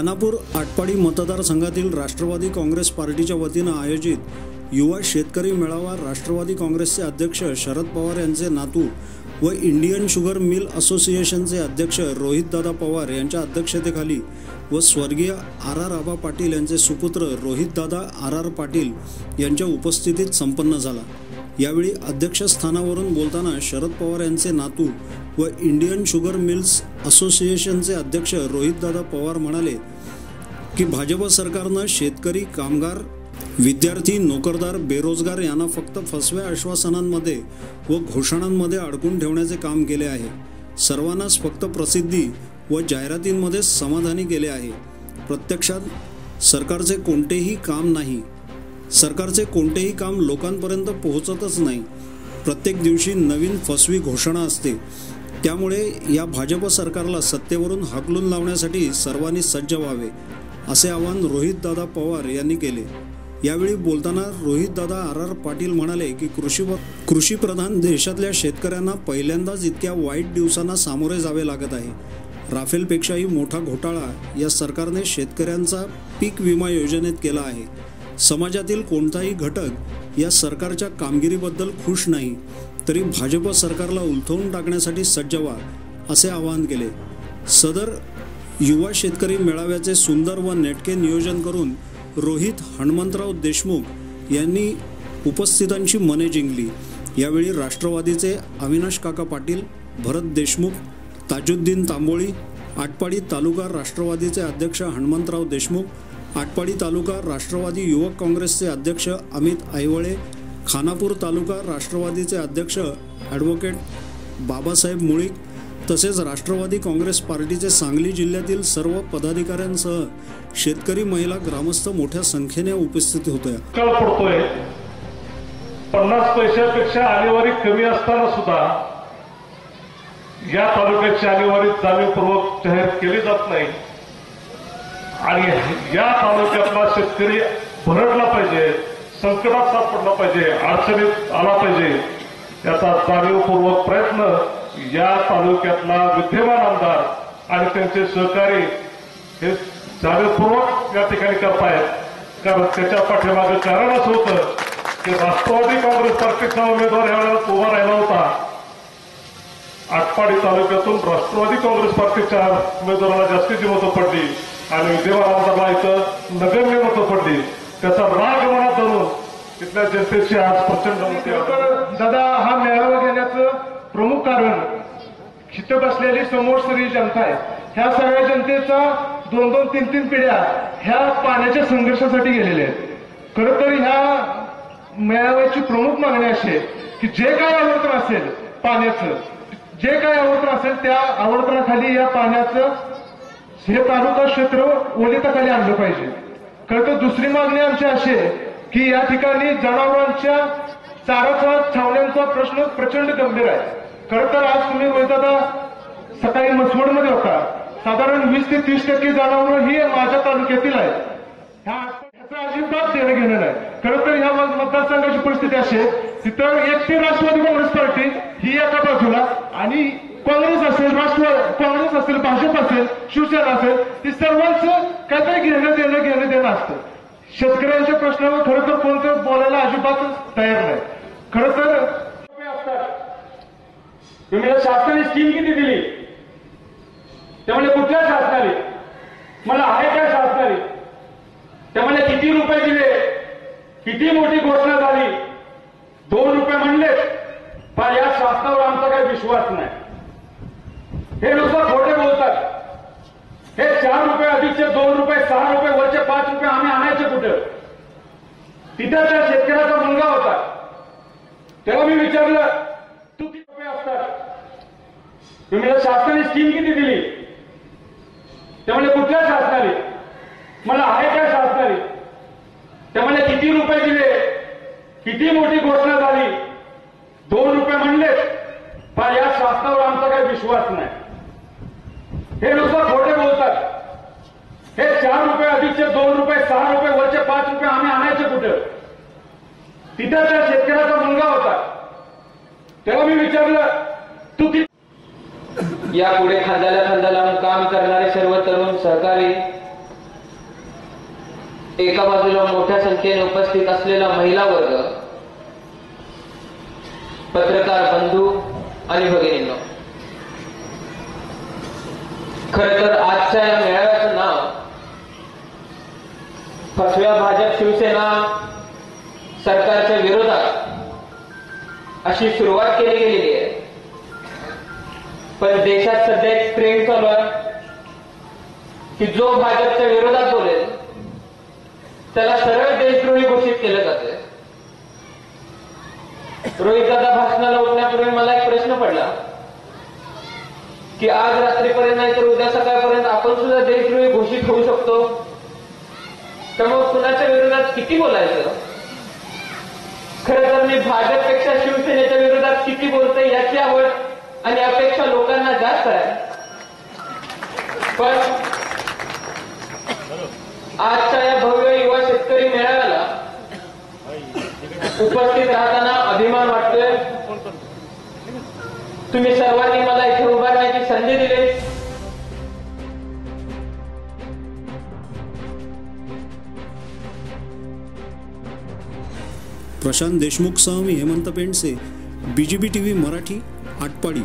खानापूर आटपाडी मतदारसंघातील राष्ट्रवादी काँग्रेस पार्टीच्या वतीनं आयोजित युवा शेतकरी मेळावा राष्ट्रवादी काँग्रेसचे अध्यक्ष शरद पवार यांचे नातू व इंडियन शुगर मिल असोसिएशनचे अध्यक्ष रोहितदादा पवार यांच्या अध्यक्षतेखाली व स्वर्गीय आर आर आबा पाटील यांचे सुपुत्र रोहितदादा आर आर पाटील यांच्या उपस्थितीत संपन्न झाला. यावेळी अध्यक्षस्थानावरून बोलताना शरद पवार यांचे नातू व इंडियन शुगर मिल्स असोसिएशनचे अध्यक्ष रोहितदादा पवार म्हणाले की भाजप सरकारनं शेतकरी कामगार विद्यार्थी नोकरदार बेरोजगार यांना फक्त फसव्या आश्वासनांमध्ये व घोषणांमध्ये अडकून ठेवण्याचे काम केले आहे. सर्वांनाच फक्त प्रसिद्धी व जाहिरातींमध्ये समाधानी केले आहे. प्रत्यक्षात सरकारचे कोणतेही काम नाही. सरकारचे कोणतेही काम लोकांपर्यंत पोहोचतच नाही. प्रत्येक दिवशी नवीन फसवी घोषणा असते. त्यामुळे या भाजप सरकारला सत्तेवरून हाकलून लावण्यासाठी सर्वांनी सज्ज व्हावे असे आवाहन रोहितदादा पवार यांनी केले. यावेळी बोलताना रोहितदादा आर आर पाटील म्हणाले की कृषी कृषीप्रधान देशातल्या शेतकऱ्यांना पहिल्यांदाच इतक्या वाईट दिवसांना सामोरे जावे लागत आहे. राफेलपेक्षाही मोठा घोटाळा या सरकारने शेतकऱ्यांचा पीक विमा योजनेत केला आहे. समाजातील कोणताही घटक या सरकारच्या कामगिरीबद्दल खुश नाही. तरी भाजप सरकारला उलथवून टाकण्यासाठी सज्ज व्हा असे आवाहन केले. सदर युवा शेतकरी मेळाव्याचे सुंदर व नेटके नियोजन करून रोहित हनुमंतराव देशमुख यांनी उपस्थितांची मने जिंकली. यावेळी राष्ट्रवादीचे अविनाश काका पाटील भरत देशमुख ताजुद्दीन तांबोळी आटपाडी तालुका राष्ट्रवादीचे अध्यक्ष हनुमंतराव देशमुख आटपाडी तालुका राष्ट्रवादी युवक काँग्रेसचे अध्यक्ष अमित आयवळे खानापूर तालुका राष्ट्रवादीचे अध्यक्ष ॲडव्होकेट बाबासाहेब मुळीक तसेच राष्ट्रवादी काँग्रेस पार्टीचे सांगली जिल्ह्यातील सर्व पदाधिकाऱ्यांसह शेतकरी महिला ग्रामस्थ मोठ्या संख्येने उपस्थित होत्या. पडतोय. पन्नास पैशापेक्षा आणेवारी कमी असताना सुद्धा या तालुक्याची आणेवारी जाणीवपूर्वक जाहीर केली जात नाही. आणि या तालुक्यातला शेतकरी भरडला पाहिजे. संकटात सापडला पाहिजे अडचणीत आला पाहिजे याचा जाणीवपूर्वक प्रयत्न या तालुक्यातला विद्यमान आमदार आणि त्यांचे सहकारी हे जाणीवपूर्वक या ठिकाणी करतायत. कारण त्याच्या पाठीमागे कारण असं होतं की राष्ट्रवादी काँग्रेस पार्टीचा उमेदवार यावेळेला उभा राहिला होता. आटपाडी तालुक्यातून राष्ट्रवादी काँग्रेस पार्टीच्या उमेदवाराला जास्तीची मतं पडली आणि विद्यमान आमदारला इथं नगण्य मतं पडली. त्याचा राग मनात धरून तिथल्या जनतेची आज प्रचंड दादा हा मेळावा घेण्याचं प्रमुख कारण इथं बसलेली समोर सगळी जनता आहे. ह्या सगळ्या जनतेचा दोन दोन तीन तीन पिढ्या ह्या पाण्याच्या संघर्षासाठी गेलेल्या आहेत. खरं तर ह्या मेळाव्याची प्रमुख मागणी अशी आहे की जे काय आवर्तन असेल पाण्याचं जे काय आवर्तन असेल त्या आवर्तनाखाली या पाण्याचं हे तालुका क्षेत्र ओलिताखाली आणलं पाहिजे. तर दुसरी मागणी आमची अशी आहे की या ठिकाणी जनावरांच्या चाराचा छावण्यांचा प्रश्न प्रचंड गंभीर आहे. खरं तर आज तुम्ही दादा सकाळी मसवडमध्ये होता. साधारण वीस ते तीस टक्के जनावरं ही माझ्या तालुक्यातील आहेत. ह्या ह्याचं अजिबात देणं घेणं नाही. खरं तर ह्या मतदारसंघाची परिस्थिती अशी आहे. तिथं एक ते राष्ट्रवादी काँग्रेस पार्टी ही एका बाजूला आणि काँग्रेस असेल राष्ट्रवादी असेल भाजप असेल शिवसेना असेल ते सर्वांचं काहीतरी घेणं देणं घेणं देणं असतं. शेतकऱ्यांच्या प्रश्नावर खरं तर कोणतं बोलायला अजिबातच तयार नाही. खरं तर तुम्ही शासनाने स्कीम किती दिली? त्यामुळे कुठल्या शासनाने? मला आहे काय शासनाने. त्यामुळे किती रुपये दिले? किती मोठी घोषणा झाली? दोन रुपये म्हणले पण या शासनावर आमचा काही विश्वास नाही. हे नुसतं खोटे हे चार रुपये अधिकचे दोन रुपये सहा रुपये वरचे पाच रुपये आम्ही आणायचे कुठं? तिथं त्या शेतकऱ्याचा मुलगा होता. तेव्हा मी विचारलं तू किती रुपये असतात? तुम्ही शासनाने स्कीम किती दिली? त्यामुळे कुठल्या शासनाने? मला आहे काय शासनाने. त्यामुळे किती रुपये दिले? किती मोठी घोषणा झाली? दोन रुपये म्हणले पण या शासनावर आमचा काही विश्वास नाही. हे नुसतं खोटे हे चार रुपये अधिकचे दोन रुपये सहा रुपये वरचे पाच रुपये आम्ही आणायचे कुठं? तिथं त्या शेतकऱ्याचा मुलगा होता. तेव्हा मी विचारलं तू किती यापुढे खांद्याला खांद्याला काम करणारे सर्व तरुण सहकारी एका बाजूला मोठ्या संख्येने उपस्थित असलेला महिला वर्ग पत्रकार बंधू आणि भगिनींनो खर तर आजच्या या मेळाव्याचं नाव फसव्या भाजप शिवसेना सरकारच्या विरोधात अशी सुरुवात केली गेलेली आहे. पण देशात सध्या एक ट्रेंड चालू आहे की जो भाजपच्या विरोधात बोलेल त्याला सरळ देशद्रोही घोषित केलं जाते रोहित दादा भाषणाला उठण्यापूर्वी मला एक प्रश्न पडला की आज रात्रीपर्यंत नाही तर उद्या सकाळपर्यंत आपण सुद्धा देशद्रोही घोषित होऊ शकतो? तर मग कुणाच्या विरोधात किती बोलायचं? खरं तर मी भाजपपेक्षा शिवसेनेच्या विरोधात किती बोलतोय याची आवड आणि अपेक्षा लोकांना जास्त आहे. पण आजच्या या भव्य युवा शेतकरी मेळाव्याला उपस्थित राहताना अभिमान वाटतोय. तुम्ही सर्वांनी मला इथे उभारण्याची संधी दिली. प्रशांत देशमुखसह मी Hemant Pendse B G B T V Marathi Atpadi.